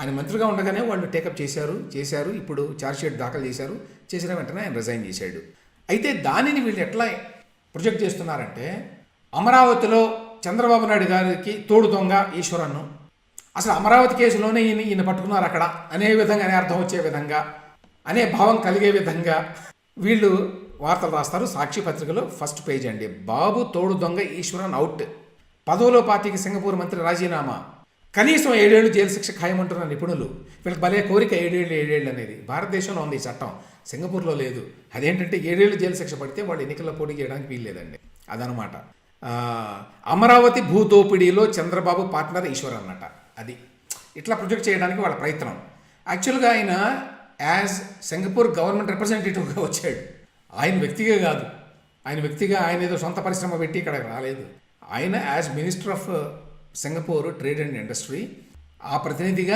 ఆయన మంత్రిగా ఉండగానే వాళ్ళు టేకప్ చేశారు చేశారు. ఇప్పుడు ఛార్జ్షీట్ దాఖలు చేశారు. చేసిన వెంటనే ఆయన రిజైన్ చేశాడు. అయితే దానిని వీళ్ళు ఎట్లా ప్రొజెక్ట్ చేస్తున్నారంటే అమరావతిలో చంద్రబాబు నాయుడు గారికి తోడు దొంగ ఈశ్వరన్ను. అసలు అమరావతి కేసులోనే ఈయన ఈయన పట్టుకున్నారు అక్కడ. అనే విధంగా అనే అర్థం వచ్చే విధంగా అనే భావం కలిగే విధంగా వీళ్ళు వార్తలు రాస్తారు. సాక్షి పత్రికలో ఫస్ట్ పేజ్ అండి. బాబు తోడు దొంగ ఈశ్వరన్ అవుట్ పదవులో పార్టీకి సింగపూర్ మంత్రి రాజీనామా. కనీసం ఏడేళ్ళు జైలు శిక్ష ఖాయమంటున్న నిపుణులు. వీళ్ళకి భలే కోరిక ఏడేళ్ళు ఏడేళ్ళు అనేది. భారతదేశంలో ఉంది ఈ చట్టం. సింగపూర్లో లేదు. అదేంటంటే ఏడేళ్ళు జైలు శిక్ష పడితే వాళ్ళు ఎన్నికల్లో పోటీ చేయడానికి వీల్లేదండి. అదనమాట. అమరావతి భూదోపిడీలో చంద్రబాబు పార్ట్నర్ ఈశ్వర్ అన్నమాట. అది ఇట్లా ప్రొజెక్ట్ చేయడానికి వాళ్ళ ప్రయత్నం. యాక్చువల్గా ఆయన యాజ్ సింగపూర్ గవర్నమెంట్ రిప్రజెంటేటివ్గా వచ్చాడు. ఆయన వ్యక్తిగా కాదు. ఆయన వ్యక్తిగా ఆయన ఏదో సొంత పరిశ్రమ పెట్టి ఇక్కడ రాలేదు. ఆయన as minister of Singapore trade and industry. ఆ ప్రతినిధిగా